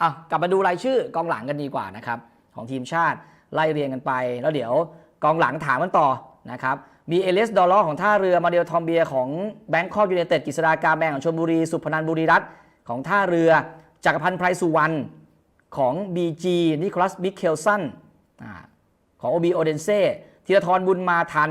อะกลับมาดูรายชื่อกองหลังกันดีกว่านะครับของทีมชาติไล่เรียงกันไป แล้วเดี๋ยวกองหลังถามกันต่อนะครับมีเอเลสดอลลของท่าเรือมาเดลทอมเบียของแบงคอกยูเนเต็ดกฤษฎากาแมงของชลบุรี สุพนันบุรีรัตน์ของท่าเรือจักรพันธ์ไพรสุวรรณของ BG นิโคลัสบิคเคลสันอ่าของ OB โอเดนเซ่ธีรทรบุญมาทัน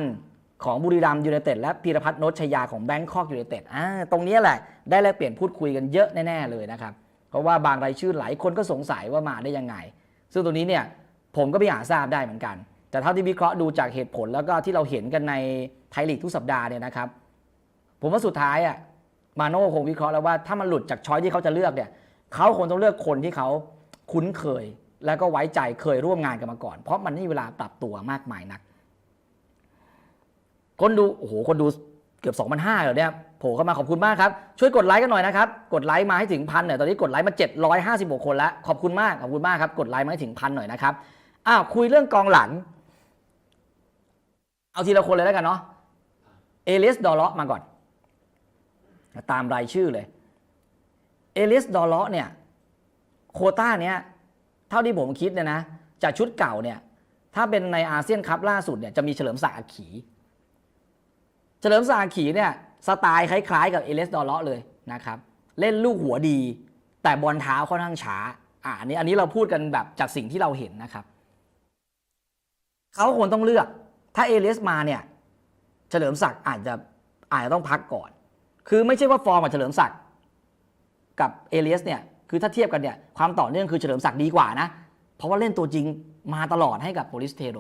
ของบุรีรัมย์ยูไนเต็ดและพีรพัฒน์โนชยาของแบงคอกยูไนเต็ดตรงนี้แหละได้แลกเปลี่ยนพูดคุยกันเยอะแน่ ๆ เลยนะครับ ราะว่าบางรายชื่อหลายคนก็สงสัยว่ามาได้ยังไง ซึ่งตรงนี้เนี่ยผมก็ไม่อาจทราบได้เหมือนกัน แต่เท่าที่วิเคราะห์ดูจากเหตุผลแล้วก็ที่เราเห็นกันในไทยลีกทุกสัปดาห์เนี่ยนะครับ ผมว่าสุดท้ายอะมาโน่คงวิเคราะห์แล้วว่าถ้ามันหลุดจากช้อยที่เขาจะเลือกเนี่ยเขาคงต้องเลือกคนที่เขาคุ้นเคย แล้วก็ไว้ใจเคยร่วมงานกันมาก่อน เพราะมันไม่มีเวลาปรับตัวมากมายนัก คนดูโอ้โหคนดูเกือบ2,500เหรอเนี่ย โผล่เข้ามาขอบคุณมากครับ ช่วยกดไลค์กันหน่อยนะครับ กดไลค์มาให้ถึงพันเนี่ยตอนนี้กดไลค์มา 756 คนแล้ว ขอบคุณมาก ขอบคุณมากครับ กดไลค์มาให้ถึงพันหน่อยนะครับ อ้าว คุยเรื่องกองหลัง เอาทีละคนเลยแล้วกันเนาะ เอลิส ดอลเลาะมาก่อน ตามรายชื่อเลย เอลิส ดอลเลาะเนี่ย โคต้าเนี้ย เท่าที่ผมคิดเนี่ยนะ จากชุดเก่าเนี่ย ถ้าเป็นในอาเซียนคัพล่าสุดเนี่ย จะมีเฉลิมศักดิ์ขี เฉลิมศักดิ์ขีเนี่ยสไตล์คล้ายๆ กับเอเลสดอลเลาะเลยนะครับเล่นลูกหัวดี แต่บอลเท้าค่อนข้างช้าอ่าอันนี้อันนี้เราพูดกันแบบจากสิ่งที่เราเห็นนะครับเขาควรต้องเลือก ถ้าเอเลสมาเนี่ยเฉลิมศักดิ์อาจจะอาจจะต้องพักก่อน คือไม่ใช่ว่าฟอร์มกับเฉลิมศักดิ์กับเอเลสเนี่ยคือถ้าเทียบกันเนี่ยความต่อเนื่องคือเฉลิมศักดิ์ดีกว่านะ เพราะว่าเล่นตัวจริงมาตลอดให้กับโปลิสเทโร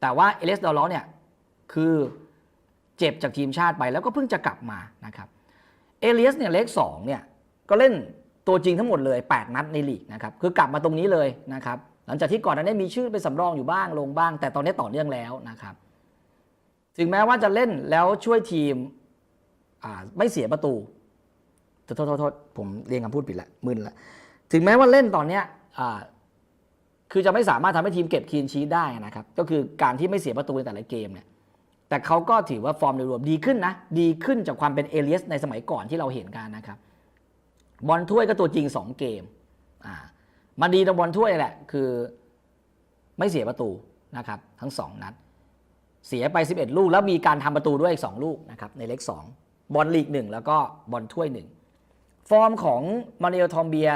แต่ว่าเอเลสดอลลาะเนี่ยคือ เจ็บจากทีมชาติไปแล้วก็เพิ่งจะกลับมานะครับเอเลียสเนี่ยเลขสองเนี่ยก็เล่นตัวจริงทั้งหมดเลย 8 นัดในลีกนะครับคือกลับมาตรงนี้เลยนะครับหลังจากที่ก่อนหน้านี้มีชื่อเป็นสำรองอยู่บ้างลงบ้าง แต่ตอนนี้ต่อเนื่องแล้วนะครับถึงแม้ว่าจะเล่นแล้วช่วยทีมไม่เสียประตูโทษโทษโทษผมเรียงคำพูดผิดละมึนละถึงแม้ว่าเล่นตอนเนี้ยคือจะไม่สามารถทำให้ทีมเก็บคีนชีตได้นะครับ ก็คือการที่ไม่เสียประตูในแต่ละเกมเนี่ย แต่เขาก็ถือว่าฟอร์มโดยรวมดีขึ้นนะ ดีขึ้นจากความเป็นเอเลียสในสมัยก่อนที่เราเห็นกันนะครับ บอลถ้วยก็ตัวจริง 2 เกมอ่ามาดีตรงบอลถ้วยแหละคือไม่เสียประตูนะครับ ทั้ง 2 นัด เสียไป 11 ลูก แล้วมีการทำประตูด้วยอีก 2 ลูกนะครับในเล็ก 2 บอลลีก 1 แล้วก็บอลถ้วย 1 ฟอร์มของมาเนลทอมเบีย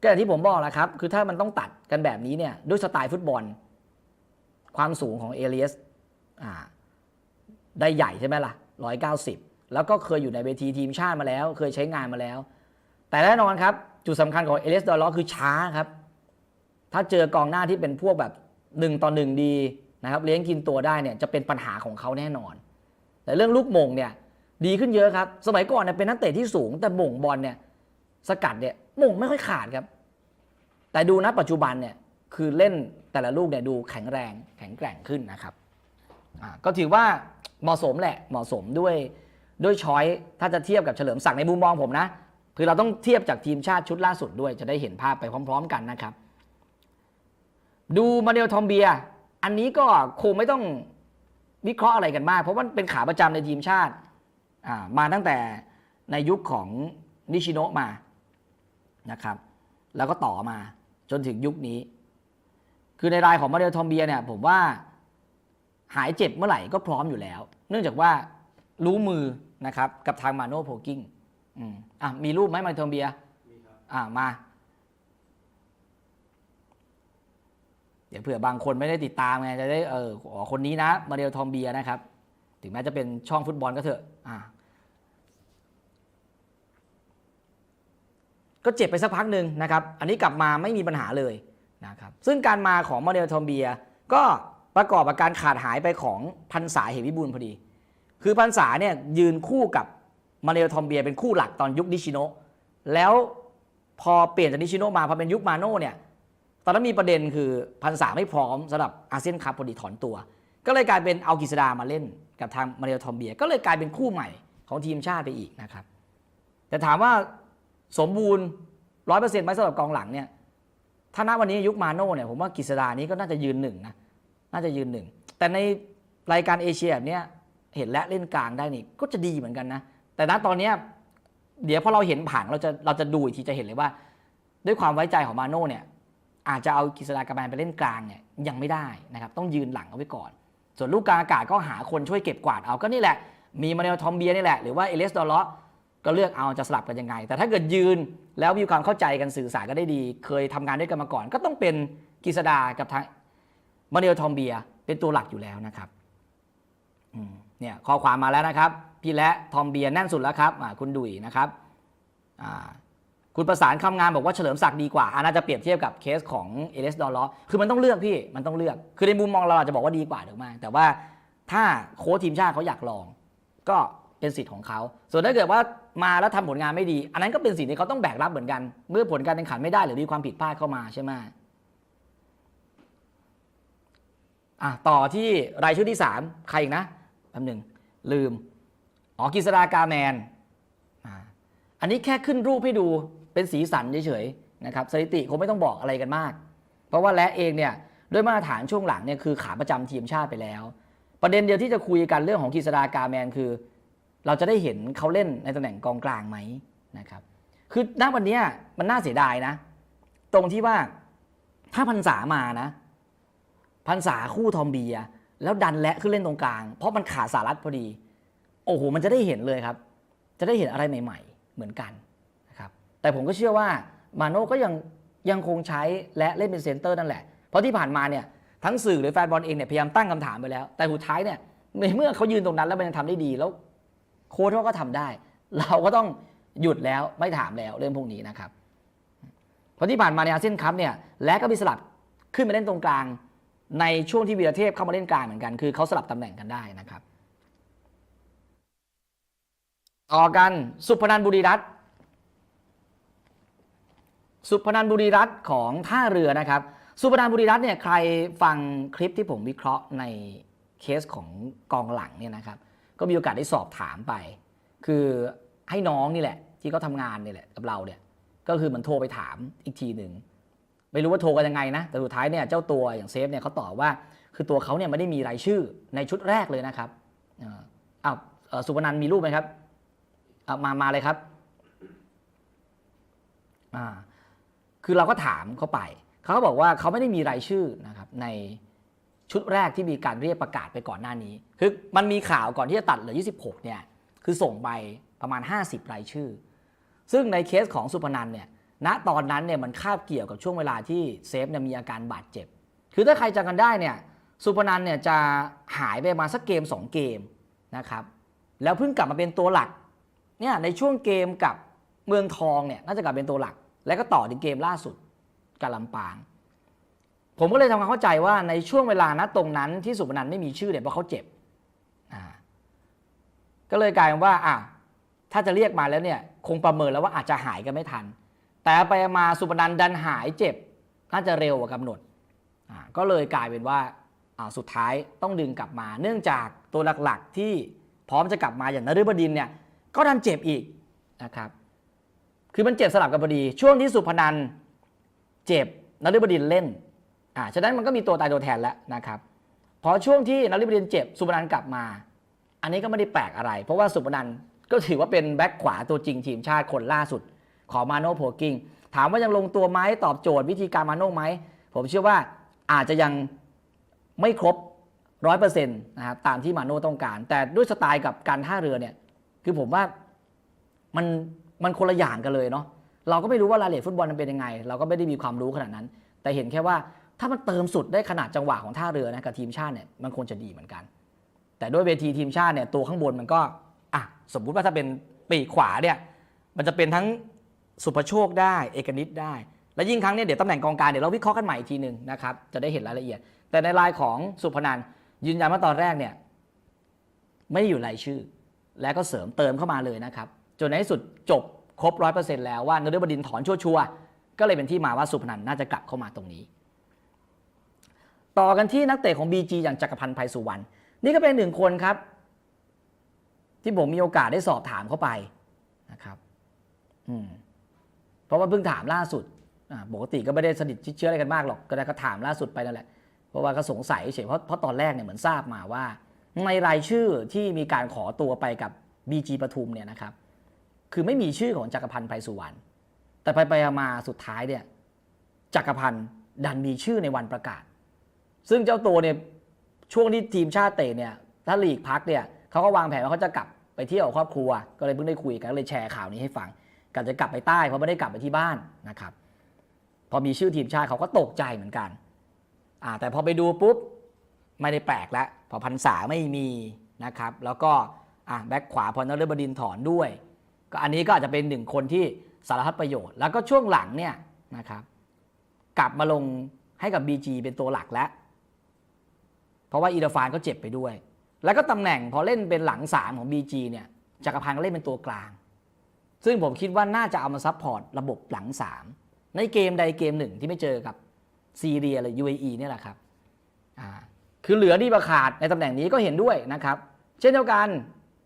ก็อย่างที่ผมบอกแหละครับ คือถ้ามันต้องตัดกันแบบนี้เนี่ยด้วยสไตล์ฟุตบอล ความสูงของเอเลียสอ่า ได้ใหญ่ใช่ไหมล่ะ 190 แล้วก็เคยอยู่ในเวทีทีมชาติมาแล้ว เคยใช้งานมาแล้ว แต่แน่นอนครับ จุดสำคัญของเอเลสดอลล็อคือช้าครับ ถ้าเจอกองหน้าที่เป็นพวกแบบ1ต่อ1ดีนะครับเลี้ยงกินตัวได้เนี่ยจะเป็นปัญหาของเขาแน่นอน แต่เรื่องลูกมงเนี่ยดีขึ้นเยอะครับ สมัยก่อนเนี่ยเป็นนักเตะที่สูง แต่มงบอลเนี่ยสกัดเนี่ยมงไม่ค่อยขาดครับ แต่ดูนะปัจจุบันเนี่ยคือเล่นแต่ละลูกเนี่ยดูแข็งแรงแข็งแกร่งขึ้นนะครับก็ถือว่า เหมาะสมแหละเหมาะสมด้วยด้วยช้อยถ้าจะเทียบกับเฉลิมศักดิ์ในมุมมองผมนะ คือเราต้องเทียบจากทีมชาติชุดล่าสุดด้วยจะได้เห็นภาพไปพร้อม ๆ กันนะครับ ดูมาเนลทอมเบีย อันนี้ก็คงไม่ต้องวิเคราะห์อะไรกันมาก เพราะว่าเป็นขาประจำในทีมชาติมาตั้งแต่ในยุคของนิชิโนะมานะครับ แล้วก็ต่อมาจนถึงยุคนี้ คือในรายของมาเนลทอมเบียเนี่ยผมว่า หายเจ็บเมื่อไหร่ก็พร้อมอยู่แล้ว เนื่องจากว่ารู้มือนะครับกับทางมาโน่โพกิ้งอืมอะมีรูปไหมมาโทมเบียอ่ามา เดี๋ยวเผื่อบางคนไม่ได้ติดตามไงจะได้เอออ๋อคนนี้นะ มาเดลทอมเบียนะครับ ถึงแม้จะเป็นช่องฟุตบอลก็เถอะอ่าก็เจ็บไปสักพักหนึ่งนะครับ อันนี้กลับมาไม่มีปัญหาเลยนะครับ ซึ่งการมาของมาเดลทอมเบียก็ ประกอบกับการขาดหายไปของพันษาเหตุวิบูลพอดี คือพันษาเนี่ยยืนคู่กับมาเนลทอมเบียเป็นคู่หลักตอนยุคนิชิโนแล้วพอเปลี่ยนจากนิชิโนมาพอเป็นยุคมาโน่เนี่ยตอนนั้นมีประเด็นคือพันษาไม่พร้อมสำหรับอาเซียนคัพพอดีถอนตัว ก็เลยกลายเป็นเอากิษดามาเล่นกับทางมาเนลทอมเบีย ก็เลยกลายเป็นคู่ใหม่ของทีมชาติไปอีกนะครับ แต่ถามว่าสมบูรณ์ร้อยเปอร์เซ็นต์ไหมสำหรับกองหลังเนี่ยถ้าณวันนี้ยุคมาโน่เนี่ยผมว่ากิษดานี้ก็น่าจะยืนหนึ่งนะ น่าจะยืนหนึ่ง แต่ในรายการเอเชียแบบนี้เห็นและเล่นกลางได้นี่ก็จะดีเหมือนกันนะ แต่ณตอนเนี้เดี๋ยวพอเราเห็นผังเราจะเราจะดูอีกทีจะเห็นเลยว่า ด้วยความไว้ใจของมาโน่เนี่ยอาจจะเอากฤษฎากระแมนไปเล่นกลางเนี่ยยังไม่ได้นะครับต้องยืนหลังเอาไว้ก่อน ส่วนลูกกลางอากาศก็หาคนช่วยเก็บกวาดเอาก็นี่แหละ มีมาเนลทอมเบียนี่แหละหรือว่าเอเลสดอลเลาะก็เลือกเอาจะสลับกันยังไง แต่ถ้าเกิดยืนแล้วมีความเข้าใจกันสื่อสารกันได้ดี เคยทำงานด้วยกันมาก่อน ก็ต้องเป็นกฤษดากับทาง มาเนลทอมเบียเป็นตัวหลักอยู่แล้วนะครับเนี่ยข้อความมาแล้วนะครับ พี่และทอมเบียแน่นสุดแล้วครับคุณดุยนะครับคุณประสานคำงานบอกว่าเฉลิมศักดิ์ดีกว่าอาน่าจะเปรียบเทียบกับเคสของเอเลสดอลลาะคือมันต้องเลือกพี่มันต้องเลือก คือในมุมมองเราอาจจะบอกว่าดีกว่าถูกไหมแต่ว่าถ้าโค้ชทีมชาติเขาอยากลอง ก็เป็นสิทธิ์ของเขา ส่วนถ้าเกิดว่ามาแล้วทำผลงานไม่ดี อันนั้นก็เป็นสิ่งที่เขาต้องแบกรับเหมือนกัน เมื่อผลการแข่งขันไม่ได้หรือมีความผิดพลาดเข้ามาใช่ไหม อะต่อที่รายชื่อที่สามใครอีกนะแป๊บหนึ่งลืม อ๋อกฤษดากาแมนอ่าอันนี้แค่ขึ้นรูปให้ดูเป็นสีสันเฉยๆนะครับสถิติคงไม่ต้องบอกอะไรกันมาก เพราะว่าและเองเนี่ยด้วยมาตรฐานช่วงหลังเนี่ยคือขาประจำทีมชาติไปแล้ว ประเด็นเดียวที่จะคุยกันเรื่องของกฤษดากาแมนคือ เราจะได้เห็นเขาเล่นในตำแหน่งกองกลางไหมนะครับคือณวันนี้มันน่าเสียดายนะ ตรงที่ว่าถ้าพันษามานะ พันษาคู่ทอมเบีย แล้วดันและขึ้นเล่นตรงกลาง เพราะมันขาดสารัตพอดี โอ้โห มันจะได้เห็นเลยครับ จะได้เห็นอะไรใหม่ ๆ เหมือนกันนะครับแต่ผมก็เชื่อว่ามาโน่ก็ยังยังคงใช้และเล่นเป็นเซนเตอร์นั่นแหละ เพราะที่ผ่านมาเนี่ยทั้งสื่อหรือแฟนบอลเองเนี่ยพยายามตั้งคำถามไปแล้ว แต่สุดท้ายเนี่ยในเมื่อเขายืนตรงนั้นแล้วมันยังทำได้ดีแล้ว โค้ชก็ทำได้ เราก็ต้องหยุดแล้วไม่ถามแล้วเรื่องพวกนี้นะครับเพราะที่ผ่านมาในอาเซียนคัพเนี่ยและก็มีสลับขึ้นมาเล่นตรงกลาง ในช่วงที่วีรเทพเข้ามาเล่นกลางเหมือนกัน คือเขาสลับตำแหน่งกันได้นะครับ ต่อกันสุพนันบุรีรัตน์สุพนันบุรีรัตน์ของท่าเรือนะครับ สุพนันบุรีรัตน์เนี่ยใครฟังคลิปที่ผมวิเคราะห์ในเคสของกองหลังเนี่ยนะครับ ก็มีโอกาสได้สอบถามไป คือให้น้องนี่แหละ ที่เขาทำงานนี่แหละกับเราเนี่ยก็คือเหมันโทรไปถามอีกทีหนึ่ง ไม่รู้ว่าโทรกันยังไงนะ แต่สุดท้ายเนี่ยเจ้าตัวอย่างเซฟเนี่ยเขาตอบว่า คือตัวเขาเนี่ยไม่ได้มีรายชื่อในชุดแรกเลยนะครับอ้าวสุพนันมีรูปไหมครับมามาเลยครับอ่าคือเราก็ถามเขาไป เขาก็บอกว่าเขาไม่ได้มีรายชื่อนะครับในชุดแรกที่มีการเรียกประกาศไปก่อนหน้านี้ คือมันมีข่าวก่อนที่จะตัดเหลือ 26 เนี่ย คือส่งไปประมาณ 50 รายชื่อ ซึ่งในเคสของสุพนันเนี่ย ณตอนนั้นเนี่ยมันคาบเกี่ยวกับช่วงเวลาที่เซฟเนี่ยมีอาการบาดเจ็บ คือถ้าใครจำกันได้เนี่ยสุพนันเนี่ยจะหายไปมาสักเกม 2 เกมนะครับแล้วเพิ่งกลับมาเป็นตัวหลักเนี่ยในช่วงเกมกับเมืองทองเนี่ยน่าจะกลับเป็นตัวหลัก แล้วก็ต่อถึงเกมล่าสุดกับลำปาง ผมก็เลยทำความเข้าใจว่าในช่วงเวลานะตรงนั้นที่สุพนันไม่มีชื่อเนี่ยเพราะเขาเจ็บก็เลยกลายเป็นว่าอะถ้าจะเรียกมาแล้วเนี่ยคงประเมินแล้วว่าอาจจะหายกันไม่ทัน แต่ไปมาสุพนันดันหายเจ็บ น่าจะเร็วกว่ากำหนด ก็เลยกลายเป็นว่าสุดท้ายต้องดึงกลับมา เนื่องจากตัวหลักๆที่พร้อมจะกลับมาอย่างนฤบดินเนี่ยก็ดันเจ็บอีกนะครับ คือมันเจ็บสลับกันพอดี ช่วงที่สุพนันเจ็บนฤบดินเล่นอ่าฉะนั้นมันก็มีตัวตายตัวแทนแล้วนะครับ พอช่วงที่นฤบดินเจ็บสุพนันกลับมา อันนี้ก็ไม่ได้แปลกอะไร เพราะว่าสุพนันก็ถือว่าเป็นแบ็คขวาตัวจริงทีมชาติคนล่าสุด ของมาโน่โพกิ้งถามว่ายังลงตัวไหมตอบโจทย์วิธีการมาโน่ไหม ผมเชื่อว่าอาจจะยังไม่ครบร้อยเปอร์เซ็นต์นะครับตามที่มาโน่ต้องการ แต่ด้วยสไตล์กับการท่าเรือเนี่ยคือผมว่ามันมันคนละอย่างกันเลยเนาะเราก็ไม่รู้ว่ารายละเอียดฟุตบอลมันเป็นยังไง เราก็ไม่ได้มีความรู้ขนาดนั้น แต่เห็นแค่ว่าถ้ามันเติมสุดได้ขนาดจังหวะของท่าเรือนะกับทีมชาติเนี่ยมันควรจะดีเหมือนกัน แต่ด้วยเวทีทีมชาติเนี่ยตัวข้างบนมันก็อะสมมุติว่าถ้าเป็นปีกขวาเนี่ยมันจะเป็นทั้ง สุภโชคได้เอกนิตได้ และยิ่งครั้งเนี้เดี๋ยวตำแหน่งกองกลางเดี๋ยวเราวิเคราะห์กันใหม่อีกทีหนึ่งนะครับจะได้เห็นรายละเอียด แต่ในรายของสุพนันยืนยันว่าตอนแรกเนี่ยไม่ได้อยู่รายชื่อ แล้วก็เสริมเติมเข้ามาเลยนะครับจนในที่สุดจบครบร้อยเปอร์เซ็นต์แล้วว่านฤบดินทร์ถอนชัวร์ๆก็เลยเป็นที่มาว่าสุพนันน่าจะกลับเข้ามาตรงนี้ ต่อกันที่นักเตะของ BG อย่างจักรพันธ์ไพสุวรรณนี่ก็เป็นหนึ่งคนครับ ที่ผมมีโอกาสได้สอบถามเข้าไปนะครับ อืม เพราะว่าเพิ่งถามล่าสุดปกติก็ไม่ได้สนิทชิดเชื้ออะไรกันมากหรอกก็ได้ก็ถามล่าสุดไปนั่นแหละเพราะว่าก็สงสัยเฉยเพราะเพราะตอนแรกเนี่ยเหมือนทราบมาว่า ในรายชื่อที่มีการขอตัวไปกับ BG ปทุมเนี่ยนะครับ คือไม่มีชื่อของจักรพันธ์ไพสุวรรณแต่ไปไปมาสุดท้ายเนี่ยจักรพันธ์ดันมีชื่อในวันประกาศ ซึ่งเจ้าตัวเนี่ยช่วงที่ทีมชาติเตะเนี่ยถ้าลีกพักเนี่ยเขาก็วางแผนว่าเขาจะกลับไปเที่ยวครอบครัว ก็เลยเพิ่งได้คุยกันเลยแชร์ข่าวนี้ให้ฟัง กนจะกลับไปใต้เพราะไม่ได้กลับไปที่บ้านนะครับ พอมีชื่อทีมชาติเขาก็ตกใจเหมือนกันอ่าแต่พอไปดูปุ๊บไม่ได้แปลกแล้วพอพันษาไม่มีนะครับ แล้วก็อะแบ็คขวาพอนฤบดินถอนด้วย ก็อันนี้ก็อาจจะเป็นหนึ่งคนที่สารพัดประโยชน์ แล้วก็ช่วงหลังเนี่ยนะครับ กลับมาลงให้กับ BG เป็นตัวหลักแล้ว เพราะว่าอีราฟานก็เจ็บไปด้วย แล้วก็ตำแหน่งพอเล่นเป็นหลังสามของ BG เนี่ยจักรพันธ์ก็เล่นเป็นตัวกลาง ซึ่งผมคิดว่าน่าจะเอามาซัพพอร์ตระบบหลังสามในเกมใดเกมหนึ่งที่ไม่เจอกับซีเรียหรือ UAE เนี่ยแหละครับคือเหลือดีประขาดในตำแหน่งนี้ก็เห็นด้วยนะครับ เช่นเดียวกัน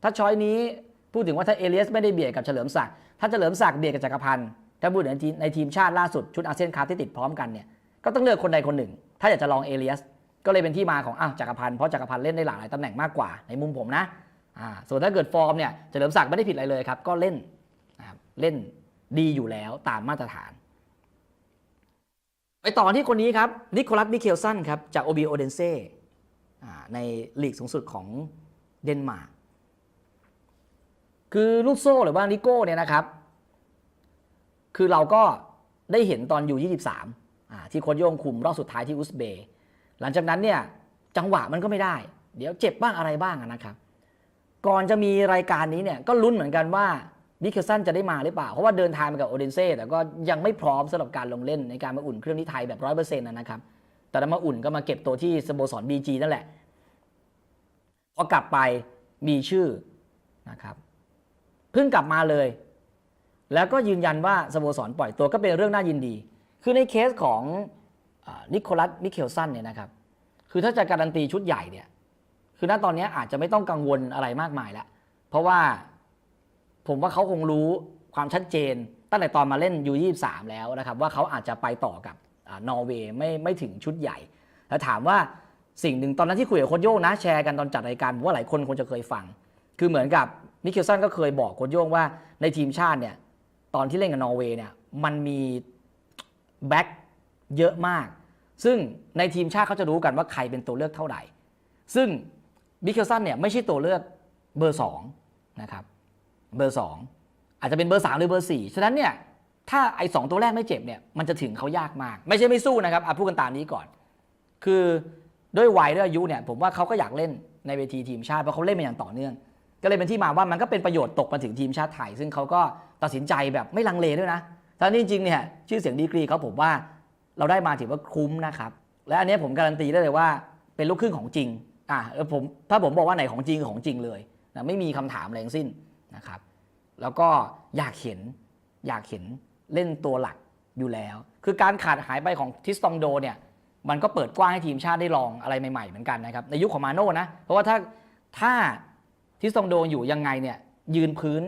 ถ้าช้อยนี้พูดถึงว่าถ้าเอเลียสไม่ได้เบียดกับเฉลิมศักดิ์ถ้าเฉลิมศักดิ์เบียดกับจักรพันธ์ถ้าพูดถึงในทีมในทีมชาติล่าสุดชุดอาเซียนคัพที่ติดพร้อมกันเนี่ยก็ต้องเลือกคนใดคนหนึ่ง ถ้าอยากจะลองเอเลียสก็เลยเป็นที่มาของอ้าวจักรพันธ์เพราะจักรพันธ์เล่นได้หลากหลายตำแหน่งมากกว่าในมุมผมนะส่วนถ้าเกิดฟอร์มเนี่ยเฉลิมศักดิ์ไม่ได้ผิดอะไรเลยครับก็เล่น เล่นดีอยู่แล้วตามมาตรฐาน ไปต่อที่คนนี้ครับนิโคลัสมิเคลสันครับจากโอบีโอเดนเซ่ในลีกสูงสุดของเดนมาร์กคือลูกโซ่หรือว่านิโก้เนี่ยนะครับ คือเราก็ได้เห็นตอนอยู่ 23อ่าที่โค้ชโย่งคุมรอบสุดท้ายที่อุซเบย์หลังจากนั้นเนี่ยจังหวะมันก็ไม่ได้ เดี๋ยวเจ็บบ้างอะไรบ้างนะครับ ก่อนจะมีรายการนี้เนี่ยก็ลุ้นเหมือนกันว่า มิเคลสันจะได้มาหรือเปล่า เพราะว่าเดินทางมากับโอเดนเซ่แต่ก็ยังไม่พร้อมสำหรับการลงเล่นในการมาอุ่นเครื่องที่ไทยแบบร้อยเปอร์เซ็นต์นะครับ แต่แล้วมาอุ่นก็มาเก็บตัวที่สโมสรบีจีนั่นแหละ พอกลับไปมีชื่อนะครับ เพิ่งกลับมาเลย แล้วก็ยืนยันว่าสโมสรปล่อยตัวก็เป็นเรื่องน่ายินดี คือในเคสของนิโคลัสมิเคลสันเนี่ยนะครับ คือถ้าจะการันตีชุดใหญ่เนี่ย คือณตอนนี้อาจจะไม่ต้องกังวลอะไรมากมายแล้ว เพราะว่า ผมว่าเขาคงรู้ความชัดเจน ตั้งแต่ตอนมาเล่นยูยี่สามแล้วนะครับ ว่าเขาอาจจะไปต่อกับนอร์เวย์ไม่ไม่ถึงชุดใหญ่ แล้วถามว่าสิ่งหนึ่งตอนนั้นที่คุยกับโค้ชโย่งนะแชร์กันตอนจัดรายการผมว่าหลายคนคงจะเคยฟัง คือเหมือนกับมิเคลสันก็เคยบอกโค้ชโย่งว่าในทีมชาติเนี่ยตอนที่เล่นกับนอร์เวย์เนี่ยมันมีแบ็คเยอะมาก ซึ่งในทีมชาติเขาจะรู้กันว่าใครเป็นตัวเลือกเท่าไหร่ ซึ่งมิเคลสันเนี่ยไม่ใช่ตัวเลือกเบอร์สองนะครับ เบอร์สองอาจจะเป็นเบอร์สามหรือเบอร์สี่ฉะนั้นเนี่ยถ้าไอ้สองตัวแรกไม่เจ็บเนี่ยมันจะถึงเขายากมาก ไม่ใช่ไม่สู้นะครับอะพูดกันตามนี้ก่อน คือด้วยวัยด้วยอายุเนี่ยผมว่าเขาก็อยากเล่นในเวทีทีมชาติเพราะเขาเล่นมาอย่างต่อเนื่อง ก็เลยเป็นที่มาว่ามันก็เป็นประโยชน์ตกมาถึงทีมชาติไทยซึ่งเขาก็ตัดสินใจแบบไม่ลังเลด้วยนะทั้งนี้จริงเนี่ยชื่อเสียงดีกรีเขาผมว่าเราได้มาถือว่าคุ้มนะครับและอันนี้ผมการันตีได้เลยว่าเป็นลูกครึ่งของจริงอะผมถ้าผมบอกว่าไหนของจริงคือของจริงเลยนะไม่มีคำถามอะไรทั้งสิ้น นะครับ แล้วก็อยากเห็นอยากเห็นเล่นตัวหลักอยู่แล้ว คือการขาดหายไปของทิสตองโดเนี่ยมันก็เปิดกว้างให้ทีมชาติได้ลองอะไรใหม่ๆเหมือนกันนะครับในยุคของมาโน่นะเพราะว่าถ้าถ้าทิสตองโดอยู่ยังไงเนี่ยยืนพื้น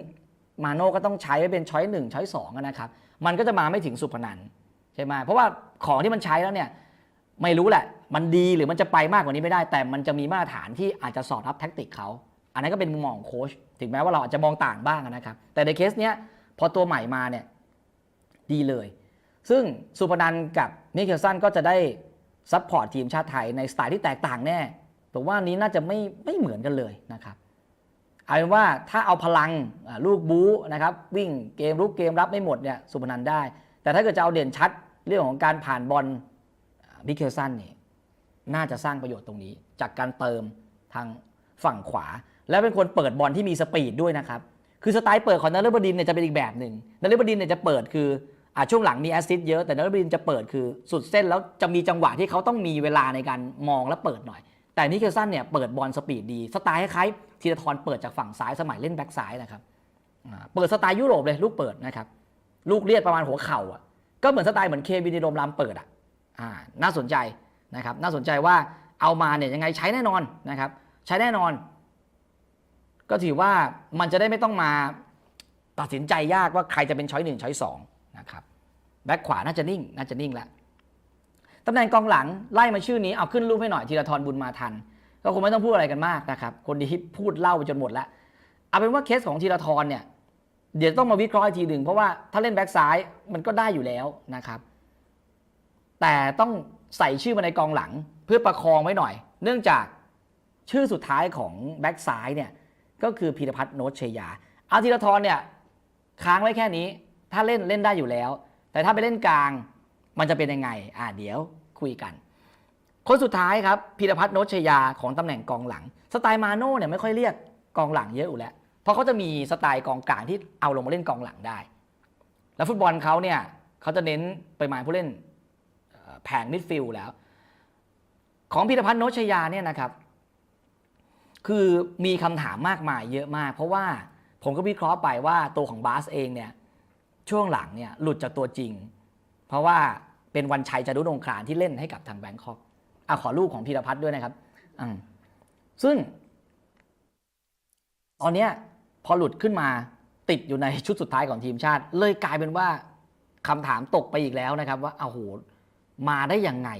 มาโน่ก็ต้องใช้ไว้เป็นช้อยหนึ่งช้อยสองนะครับมันก็จะมาไม่ถึงสุพนันใช่ไหมเพราะว่าของที่มันใช้แล้วเนี่ยไม่รู้แหละ มันดีหรือมันจะไปมากกว่านี้ไม่ได้ แต่มันจะมีมาตรฐานที่อาจจะสอดรับแท็กติกเขา อันนั้นก็เป็นมุมมองของโค้ชถึงแม้ว่าเราอาจจะมองต่างบ้างนะครับ แต่ในเคสเนี้ยพอตัวใหม่มาเนี่ยดีเลย ซึ่งสุพนันกับมิเคลสันก็จะได้ซัพพอร์ตทีมชาติไทยในสไตล์ที่แตกต่างแน่ผมว่านี้น่าจะไม่ไม่เหมือนกันเลยนะครับเอาเป็นว่าถ้าเอาพลังลูกบู๊นะครับวิ่งเกมรุกเกมรับไม่หมดเนี่ยสุพนันได้ แต่ถ้าเกิดจะเอาเด่นชัดเรื่องของการผ่านบอลมิเคลสันนี่น่าจะสร้างประโยชน์ตรงนี้ จากการเติมทางฝั่งขวา และเป็นคนเปิดบอลที่มีสปีดด้วยนะครับ คือสไตล์เปิดของนฤบดินเนี่ยจะเป็นอีกแบบหนึ่งนฤบดินเนี่ยจะเปิดคืออ่าช่วงหลังมีแอสซิสต์เยอะแต่นฤบดินจะเปิดคือสุดเส้นแล้วจะมีจังหวะที่เขาต้องมีเวลาในการมองและเปิดหน่อย แต่มิเคลสันเนี่ยเปิดบอลสปีดดีสไตล์คล้ายๆธีรทรเปิดจากฝั่งซ้ายสมัยเล่นแบ็กซ้ายนะครับเปิดสไตล์ยุโรปเลยลูกเปิดนะครับลูกเลียดประมาณหัวเข่าอะก็เหมือนสไตล์เหมือนเควินดีโรมลามเปิดอะอ่าน่าสนใจนะครับน่าสนใจว่าเอามาเนี่ยยังไงใช้แน่นอนนะครับใช้แน่นอน ก็ถือว่ามันจะได้ไม่ต้องมาตัดสินใจยากว่าใครจะเป็นช้อยหนึ่งช้อยสองนะครับแบ็คขวาน่าจะนิ่งน่าจะนิ่งแล้วตำแหน่งกองหลังไล่มาชื่อนี้เอาขึ้นรูปให้หน่อยธีรทรบุญมาทัน ก็คงไม่ต้องพูดอะไรกันมากนะครับคนที่พูดเล่าไปจนหมดแล้วเอาเป็นว่าเคสของธีรทรเนี่ยเดี๋ยวต้องมาวิเคราะห์อีกทีหนึ่งเพราะว่าถ้าเล่นแบ็กซ้ายมันก็ได้อยู่แล้วนะครับ แต่ต้องใส่ชื่อมาในกองหลังเพื่อประคองไว้หน่อย เนื่องจากชื่อสุดท้ายของแบ็กซ้ายเนี่ย ก็คือพีรพัฒน์โนชเชยาอาธิรทรเนี่ยค้างไว้แค่นี้ ถ้าเล่นเล่นได้อยู่แล้ว แต่ถ้าไปเล่นกลางมันจะเป็นยังไง อ่าเดี๋ยวคุยกัน คนสุดท้ายครับพีรพัฒน์โนชเชยาของตำแหน่งกองหลัง สไตล์มาโน่เนี่ยไม่ค่อยเรียกกองหลังเยอะอยู่แล้ว เพราะเขาจะมีสไตล์กองกลางที่เอาลงมาเล่นกองหลังได้ แล้วฟุตบอลเขาเนี่ยเขาจะเน้นปริมาณผู้เล่นแผงมิดฟิลด์แล้ว ของพีรพัฒน์โนชยาเนี่ยนะครับ คือมีคำถามมากมายเยอะมาก เพราะว่าผมก็วิเคราะห์ไปว่าตัวของบาสเองเนี่ยช่วงหลังเนี่ยหลุดจากตัวจริง เพราะว่าเป็นวันชัยจารุรงคลานที่เล่นให้กับทางแบงคอกอะขอรูปของพีรพัฒน์ด้วยนะครับอืมซึ่ง ตอนเนี้ยพอหลุดขึ้นมาติดอยู่ในชุดสุดท้ายของทีมชาติ เลยกลายเป็นว่าคำถามตกไปอีกแล้วนะครับ ว่าเอาโหมาได้ยังไง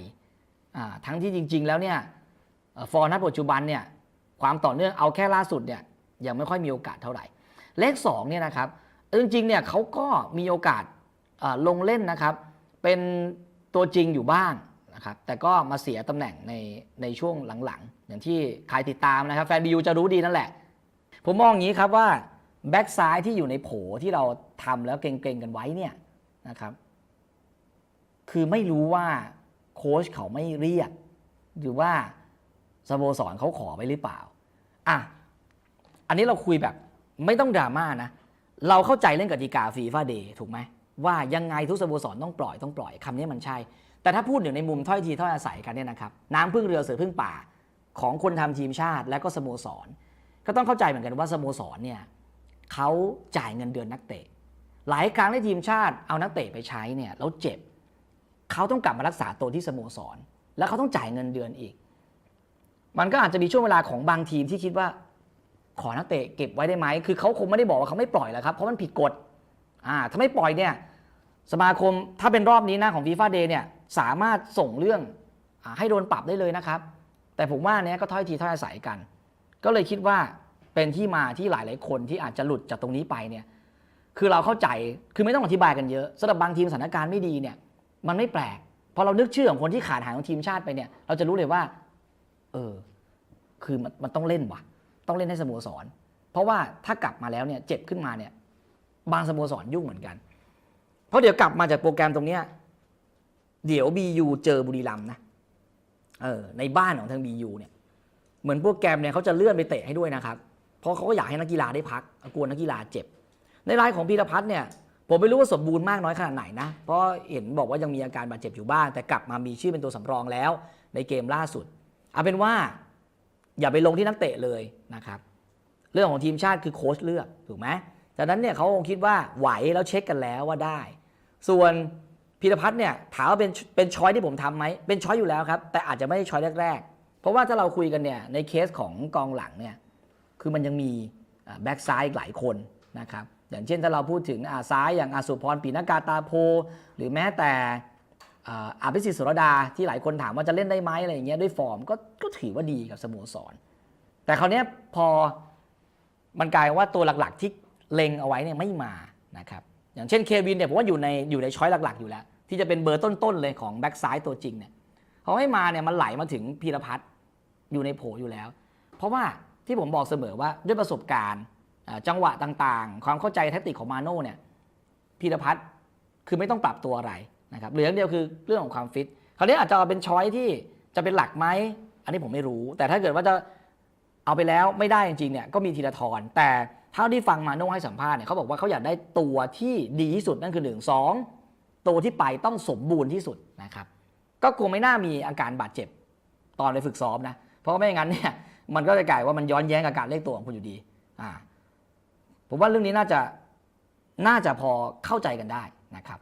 อ่าทั้งที่จริง ๆ แล้วเนี่ยฟอร์นัดปัจจุบันเนี่ย ความต่อเนื่องเอาแค่ล่าสุดเนี่ยยังไม่ค่อยมีโอกาสเท่าไหร่ เลข2เนี่ยนะครับจริงๆเนี่ยเขาก็มีโอกาสลงเล่นนะครับ เป็นตัวจริงอยู่บ้างนะครับแต่ก็มาเสียตำแหน่งในในช่วงหลังๆ อย่างที่ใครติดตามนะครับ แฟนบิวจะรู้ดีนั่นแหละ ผมมองอย่างนี้ครับว่าแบ็กซ้ายที่อยู่ในโผที่เราทำแล้วเกรงๆกันไว้เนี่ยนะครับคือไม่รู้ว่าโค้ชเขาไม่เรียก หรือว่าสโมสรเขาขอไปหรือเปล่า อะอันนี้เราคุยแบบไม่ต้องดราม่านะ เราเข้าใจเรื่องกติกาฟีฟ่าเดย์ถูกไหมว่ายังไงทุกสโมสรต้องปล่อยต้องปล่อยคำนี้มันใช่ แต่ถ้าพูดถึงในมุมถ้อยทีถ้อยอาศัยกันเนี่ยนะครับน้ำพึ่งเรือเสือพึ่งป่าของคนทำทีมชาติและก็สโมสร ก็ต้องเข้าใจเหมือนกันว่าสโมสรเนี่ยเขาจ่ายเงินเดือนนักเตะ หลายครั้งในทีมชาติเอานักเตะไปใช้เนี่ยแล้วเจ็บเขาต้องกลับมารักษาตัวที่สโมสร แล้วเขาต้องจ่ายเงินเดือนอีก มันก็อาจจะมีช่วงเวลาของบางทีมที่คิดว่า ขอนักเตะเก็บไว้ได้ไหมคือเขาคงไม่ได้บอกว่าเขาไม่ปล่อยแล้วครับเพราะมันผิดกฎอ่าถ้าไม่ปล่อยเนี่ยสมาคมถ้าเป็นรอบนี้นะของฟีฟ่าเดย์เนี่ยสามารถส่งเรื่องอให้โดนปรับได้เลยนะครับ แต่ผมว่าเนี้ยก็ถ้อยทีถ้อยอาศัยกัน ก็เลยคิดว่าเป็นที่มาที่หลาย ๆ คนที่อาจจะหลุดจากตรงนี้ไปเนี่ยคือเราเข้าใจคือไม่ต้องอธิบายกันเยอะสำหรับบางทีมสถานการณ์ไม่ดีเนี่ยมันไม่แปลกพอเรานึกชื่อของคนที่ขาดหายของทีมชาติไปเนี่ยเราจะรู้เลยว่า เออ คือมันมันต้องเล่นว่ะ ต้องเล่นให้สโมสร เพราะว่าถ้ากลับมาแล้วเนี่ยเจ็บขึ้นมาเนี่ย บางสโมสรยุ่งเหมือนกัน เพราะเดี๋ยวกลับมาจากโปรแกรมตรงเนี้ยเดี๋ยวบียูเจอบุรีรัมนะเออในบ้านของทางบียูเนี่ยเหมือนโปรแกรมเนี่ยเขาจะเลื่อนไปเตะให้ด้วยนะครับ เพราะเขาก็อยากให้นักกีฬาได้พักกลัวนักกีฬาเจ็บ ในรายของพีรพัฒน์เนี่ยผมไม่รู้ว่าสมบูรณ์มากน้อยขนาดไหนนะ เพราะเห็นบอกว่ายังมีอาการบาดเจ็บอยู่บ้าง แต่กลับมามีชื่อเป็นตัวสำรองแล้ว ในเกมล่าสุด เอาเป็นว่าอย่าไปลงที่นักเตะเลยนะครับ เรื่องของทีมชาติคือโค้ชเลือกถูกไหมจากนั้นเนี่ยเขาคงคิดว่าไหวแล้วเช็คกันแล้วว่าได้ ส่วนพีรพัฒน์เนี่ยถามว่าเป็นเป็นช้อยที่ผมทำไหมเป็นช้อยอยู่แล้วครับ แต่อาจจะไม่ใช่ช้อยแรกๆ เพราะว่าถ้าเราคุยกันเนี่ยในเคสของกองหลังเนี่ยคือมันยังมีแบ็กซ้ายอีกหลายคนนะครับอย่างเช่นถ้าเราพูดถึงอาซ้ายอย่างอาสุพรปีนากาตาโพ หรือแม้แต่ อาภิสิทธิ์สุรดาที่หลายคนถามว่าจะเล่นได้ไหมอะไรอย่างเงี้ยด้วยฟอร์มก็ก็ถือว่าดีกับสโมสร แต่คราวนี้พอมันกลายว่าตัวหลักๆที่เล็งเอาไว้เนี่ยไม่มานะครับอย่างเช่นเควินเนี่ยผมว่าอยู่ในอยู่ในช้อยหลักๆ อยู่แล้ว ที่จะเป็นเบอร์ต้นๆเลยของแบ็กซ้ายตัวจริงเนี่ยเขาไม่มาเนี่ยมันไหลมาถึงพีรพัฒน์อยู่ในโผอยู่แล้ว เพราะว่าที่ผมบอกเสมอว่าด้วยประสบการณ์จังหวะต่างๆ ความเข้าใจแทคติกของมาโน่เนี่ยพีรพัฒน์คือไม่ต้องปรับตัวอะไร นะครับเหลืออย่างเดียวคือเรื่องของความฟิตคราวนี้อาจจะเป็นช้อยที่จะเป็นหลักไหมอันนี้ผมไม่รู้ แต่ถ้าเกิดว่าจะเอาไปแล้วไม่ได้จริงๆเนี่ยก็มีธีรทรแต่เท่าที่ฟังมาโน่ให้สัมภาษณ์เนี่ยเขาบอกว่าเขาอยากได้ตัวที่ดีที่สุดนั่นคือหนึ่งสองตัวที่ไปต้องสมบูรณ์ที่สุดนะครับก็คงไม่น่ามีอาการบาดเจ็บตอนไปฝึกซ้อมนะเพราะไม่อย่างนั้นเนี่ยมันก็จะกลายว่ามันย้อนแย้งกับการเรียกตัวของคุณอยู่ดีอ่าผมว่าเรื่องนี้น่าจะน่าจะพอเข้าใจกันได้นะครับ